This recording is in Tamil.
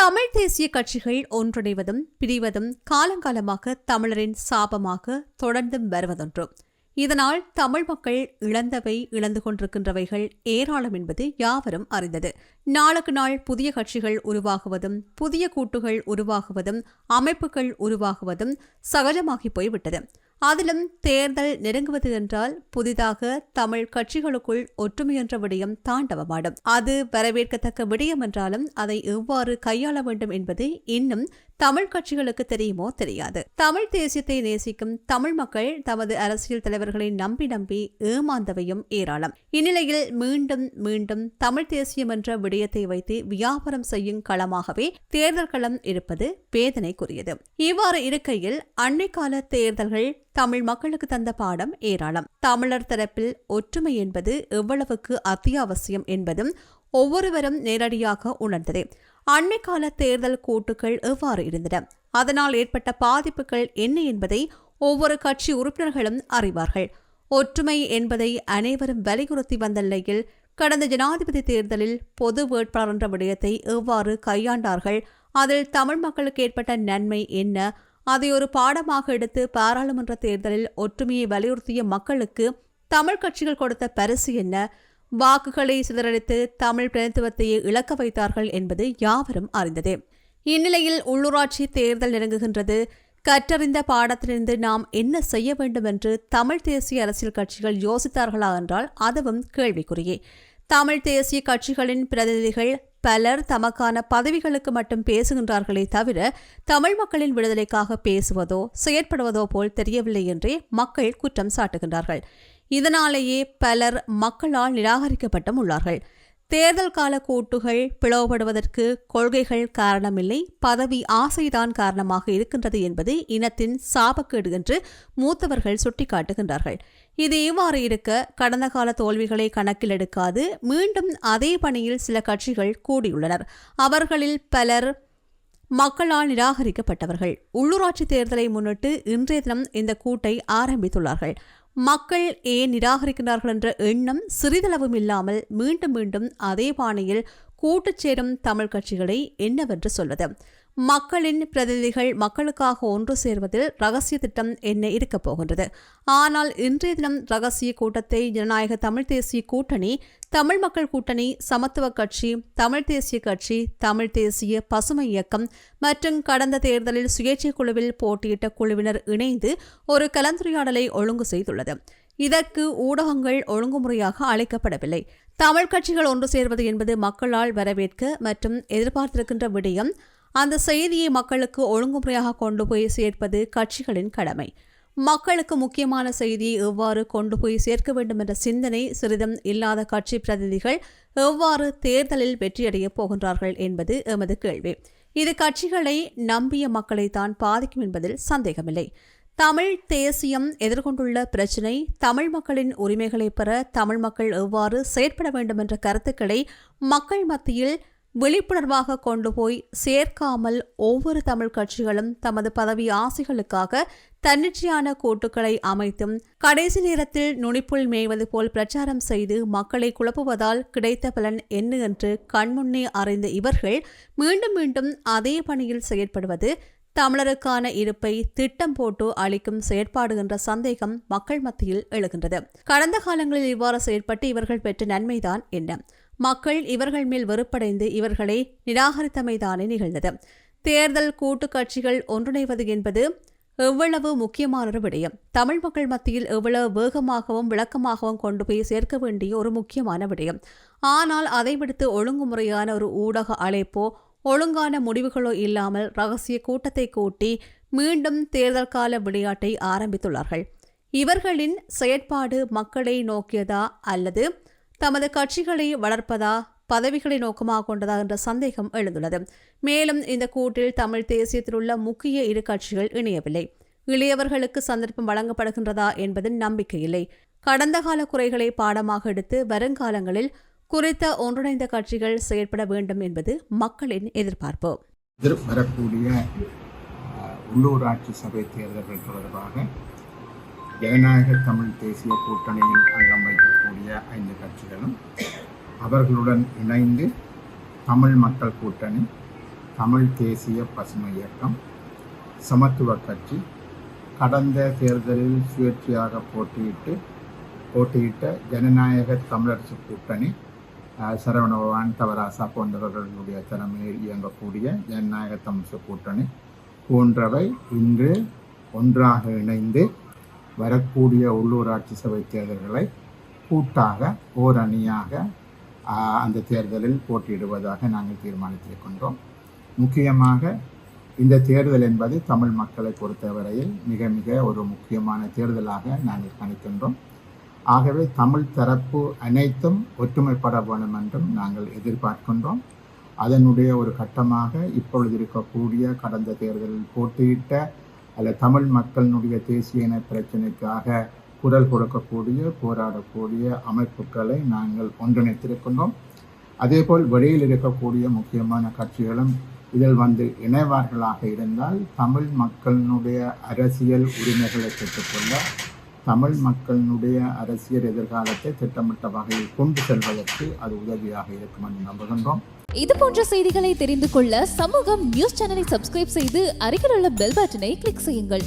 தமிழ் தேசிய கட்சிகள் ஒன்றிணைவதும் பிரிவதும் காலங்காலமாக தமிழரின் சாபமாக தொடர்ந்தும் வருவதொன்று. இதனால் தமிழ் மக்கள் இழந்தவை இழந்து கொண்டிருக்கின்றவைகள் ஏராளம் என்பது யாவரும் அறிந்தது. நாளுக்கு நாள் புதிய கட்சிகள் உருவாகுவதும் புதிய கூட்டுகள் உருவாகுவதும் அமைப்புகள் உருவாகுவதும் சகஜமாகி போய்விட்டது. அதிலும் தேர்தல் நெருங்குவது என்றால் புதிதாக தமிழ் கட்சிகளுக்குள் ஒற்றுமை என்ற விடயம் தாண்டவமாடும். அது வரவேற்கத்தக்க விடயம் என்றாலும் அதை எவ்வாறு கையாள வேண்டும் என்பது இன்னும் தமிழ் கட்சிகளுக்கு தெரியுமோ தெரியாது. தமிழ் தேசியத்தை நேசிக்கும் தமிழ் மக்கள் தமது அரசியல் தலைவர்களை நம்பி நம்பி ஏமாந்தவையும் ஏராளம். இந்நிலையில் மீண்டும் மீண்டும் தமிழ் தேசியம் என்ற விடயத்தை வைத்து வியாபாரம் செய்யும் களமாகவே தேர்தல் களம் இருப்பது வேதனைக்குரியது. இவ்வாறு இருக்கையில் அண்மைக்கால தேர்தல்கள் தமிழ் மக்களுக்கு தந்த பாடம் ஏராளம். தமிழர் தரப்பில் ஒற்றுமை என்பது எவ்வளவுக்கு அத்தியாவசியம் என்பதும் ஒவ்வொருவரும் நேரடியாக உணர்ந்தது. அண்மை கால தேர்தல் கூட்டுகள் எவ்வாறு இருந்தன? அதனால் ஏற்பட்ட பாதிப்புகள் என்ன என்பதை ஒவ்வொரு கட்சி உறுப்பினர்களும் அறிவார்கள். ஒற்றுமை என்பதை அனைவரும் வலியுறுத்தி வந்த நிலையில் கடந்த ஜனாதிபதி தேர்தலில் பொது வேட்பாளர் என்ற விடயத்தை எவ்வாறு கையாண்டார்கள்? அதில் தமிழ் மக்களுக்கு ஏற்பட்ட நன்மை என்ன? அதை ஒரு பாடமாக எடுத்து பாராளுமன்ற தேர்தலில் ஒற்றுமையை வலியுறுத்திய மக்களுக்கு தமிழ் கட்சிகள் கொடுத்த பரிசு என்ன? வாக்குகளை சிதறடித்து தமிழ் பிரதித்துவத்தையே இழக்க வைத்தார்கள் என்பது யாவரும் அறிந்ததே. இந்நிலையில் உள்ளூராட்சி தேர்தல் நெருங்குகின்றது. கற்றறிந்த பாடத்திலிருந்து நாம் என்ன செய்ய வேண்டும் என்று தமிழ் தேசிய அரசியல் கட்சிகள் யோசித்தார்களா என்றால் அதுவும் கேள்விக்குறியே. தமிழ் தேசிய கட்சிகளின் பிரதிநிதிகள் பலர் தமக்கான பதவிகளுக்கு மட்டும் பேசுகின்றார்களே தவிர தமிழ் மக்களின் விடுதலைக்காக பேசுவதோ செயற்படுவதோ போல் தெரியவில்லை என்றே மக்கள் குற்றம் சாட்டுகின்றார்கள். இதனாலேயே பலர் மக்களால் நிராகரிக்கப்பட்டும் உள்ளார்கள். தேர்தல் கால கூட்டுகள் பிளவுபடுவதற்கு கொள்கைகள் காரணமில்லை பதவி ஆசைதான் காரணமாக இருக்கின்றது என்பது இனத்தின் சாபக்கேடு என்று மூத்தவர்கள் சுட்டிக்காட்டுகின்றார்கள். இது இவ்வாறு இருக்க கடந்த கால தோல்விகளை கணக்கில் எடுக்காது மீண்டும் அதே பணியில் சில கட்சிகள் கூடியுள்ளனர். அவர்களில் பலர் மக்களால் நிராகரிக்கப்பட்டவர்கள். உள்ளூராட்சி தேர்தலை முன்னிட்டு இன்றைய தினம் இந்த கூட்டை ஆரம்பித்துள்ளார்கள். மக்கள் ஏன் நிராகரிக்கிறார்கள் என்ற எண்ணம் சிறிதளவும் இல்லாமல் மீண்டும் மீண்டும் அதே பாணியில் கூட்டுச்சேரும் தமிழ் கட்சிகளை என்னவென்று சொல்வது? மக்களின் பிரதிநிதிகள் மக்களுக்காக ஒன்று சேர்வதில் ரகசிய திட்டம் என்ன இருக்கப் போகின்றது? ஆனால் இன்றைய தினம் ரகசிய கூட்டத்தை ஜனநாயக தமிழ் தேசிய கூட்டணி தமிழ் மக்கள் கூட்டணி சமத்துவ கட்சி தமிழ் தேசிய கட்சி தமிழ் தேசிய பசுமை இயக்கம் மற்றும் கடந்த தேர்தலில் சுயேட்சை குழுவில் போட்டியிட்ட குழுவினர் இணைந்து ஒரு கலந்துரையாடலை ஒழுங்கு செய்துள்ளது. இதற்கு ஊடகங்கள் ஒழுங்குமுறையாக அழைக்கப்படவில்லை. தமிழ் கட்சிகள் ஒன்று சேர்வது என்பது மக்களால் வரவேற்க மற்றும் எதிர்பார்த்திருக்கின்ற விடயம் அந்த செய்தியை மக்களுக்கு ஒழுங்குமுறையாக கொண்டு போய் சேர்ப்பது கட்சிகளின் கடமை. மக்களுக்கு முக்கியமான செய்தியை எவ்வாறு கொண்டு போய் சேர்க்க வேண்டும் என்ற சிந்தனை சிறிதும் இல்லாத கட்சி பிரதிநிதிகள் எவ்வாறு தேர்தலில் வெற்றியடையப் போகின்றார்கள் என்பது எமது கேள்வி. இது கட்சிகளை நம்பிய மக்களை தான் பாதிக்கும் என்பதில் சந்தேகமில்லை. தமிழ் தேசியம் எதிர்கொண்டுள்ள பிரச்சினை தமிழ் மக்களின் உரிமைகளை பெற தமிழ் மக்கள் எவ்வாறு செயற்பட வேண்டும் என்ற கருத்துக்களை மக்கள் மத்தியில் விழிப்புணர்வாக கொண்டு போய் சேர்க்காமல் ஒவ்வொரு தமிழ் கட்சிகளும் தமது பதவி ஆசைகளுக்காக தன்னிச்சையான கூட்டுக்களை அமைத்தும் கடைசி நேரத்தில் நுனிப்புள் மேய்வது போல் பிரச்சாரம் செய்து மக்களை குழப்புவதால் கிடைத்த பலன் என்ன என்று கண்முன்னே அறிந்த இவர்கள் மீண்டும் மீண்டும் அதே பணியில் செயற்படுவது தமிழருக்கான இருப்பை திட்டம் போட்டு அளிக்கும் செயற்பாடு என்ற சந்தேகம் மக்கள் மத்தியில் எழுகின்றது. கடந்த காலங்களில் இவ்வாறு செயற்பட்டு இவர்கள் பெற்ற நன்மைதான் என்ன? மக்கள் இவர்கள் மேல் வெறுப்படைந்து இவர்களை நிராகரித்தமைதானே நிகழ்ந்தது. தேர்தல் கூட்டு கட்சிகள் ஒன்றிணைவது என்பது எவ்வளவு முக்கியமான ஒரு விடயம். தமிழ் மக்கள் மத்தியில் எவ்வளவு வேகமாகவும் விளக்கமாகவும் கொண்டு போய் சேர்க்க வேண்டிய ஒரு முக்கியமான விடயம். ஆனால் அதை விடுத்து ஒழுங்குமுறையான ஒரு ஊடக அழைப்போ ஒழுங்கான முடிவுகளோ இல்லாமல் ரகசிய கூட்டத்தை கூட்டி மீண்டும் தேர்தல் கால விளையாட்டை ஆரம்பித்துள்ளார்கள். இவர்களின் செயற்பாடு மக்களை நோக்கியதா அல்லது தமது கட்சிகளை வளர்ப்பதா பதவிகளை நோக்கமாக கொண்டதா என்ற சந்தேகம் எழுந்துள்ளது. மேலும் இந்த கூட்டில் தமிழ் தேசியத்தில் உள்ள முக்கிய இரு கட்சிகள் இணையவில்லை. இளையவர்களுக்கு சந்தர்ப்பம் வழங்கப்படுகின்றதா என்பதில் நம்பிக்கையில்லை கடந்த கால குறைகளை பாடமாக எடுத்து வருங்காலங்களில் குறித்த ஒன்றிணைந்த கட்சிகள் செயற்பட வேண்டும் என்பது மக்களின் எதிர்பார்ப்பு. வரக்கூடிய உள்ளூராட்சி சபை தேர்தல்கள் தொடர்பாக ஜனநாயக தமிழ் தேசிய கூட்டணியின் அங்கம் இருக்கக்கூடிய ஐந்து கட்சிகளும் அவர்களுடன் இணைந்து தமிழ் மக்கள் கூட்டணி தமிழ் தேசிய பசுமை இயக்கம் சமத்துவ கட்சி கடந்த தேர்தலில் சுயேட்சையாக போட்டியிட்டு போட்டியிட்ட ஜனநாயக தமிழரசு கூட்டணி சரவண சரவணபவான் தவராசா போன்றவர்களுடைய தலைமையில் இயங்கக்கூடிய ஜனநாயக தமிழரசு கூட்டணி போன்றவை இன்று ஒன்றாக இணைந்து வரக்கூடிய உள்ளூராட்சி சபை தேர்தல்களை கூட்டாக ஓர் அணியாக அந்த தேர்தலில் போட்டியிடுவதாக நாங்கள் தீர்மானித்திருக்கின்றோம் முக்கியமாக இந்த தேர்தல் என்பது தமிழ் மக்களை பொறுத்தவரையில் மிக மிக ஒரு முக்கியமான தேர்தலாக நாங்கள் கணிக்கின்றோம். ஆகவே தமிழ் தரப்பு அனைத்தும் ஒற்றுமைப்பட வேண்டும் என்றும் நாங்கள் எதிர்பார்க்கின்றோம். அதனுடைய ஒரு கட்டமாக இப்பொழுது இருக்கக்கூடிய கடந்த தேர்தலில் போட்டியிட்ட அல்ல தமிழ் மக்களினுடைய தேசிய இன பிரச்சனைக்காக குரல் கொடுக்கக்கூடிய போராடக்கூடிய அமைப்புகளை நாங்கள் ஒன்றிணைத்திருக்கின்றோம். அதேபோல் வெளியில் இருக்கக்கூடிய முக்கியமான கட்சிகளும் இதில் வந்து இணைவார்களாக இருந்தால் தமிழ் மக்களினுடைய அரசியல் உரிமைகளை பெற்றுக்கொள்ள தமிழ் மக்களினுடைய அரசியல் எதிர்காலத்தை திட்டமிட்ட வகையில் கொண்டு செல்வதற்கு அது உதவியாக இருக்கும் என்று நம்புகின்றோம். இது போன்ற செய்திகளை தெரிந்து கொள்ள சமூகம் நியூஸ் சேனலை சப்ஸ்கிரைப் செய்து அருகில் உள்ள பெல் பட்டனை கிளிக் செய்யுங்கள்.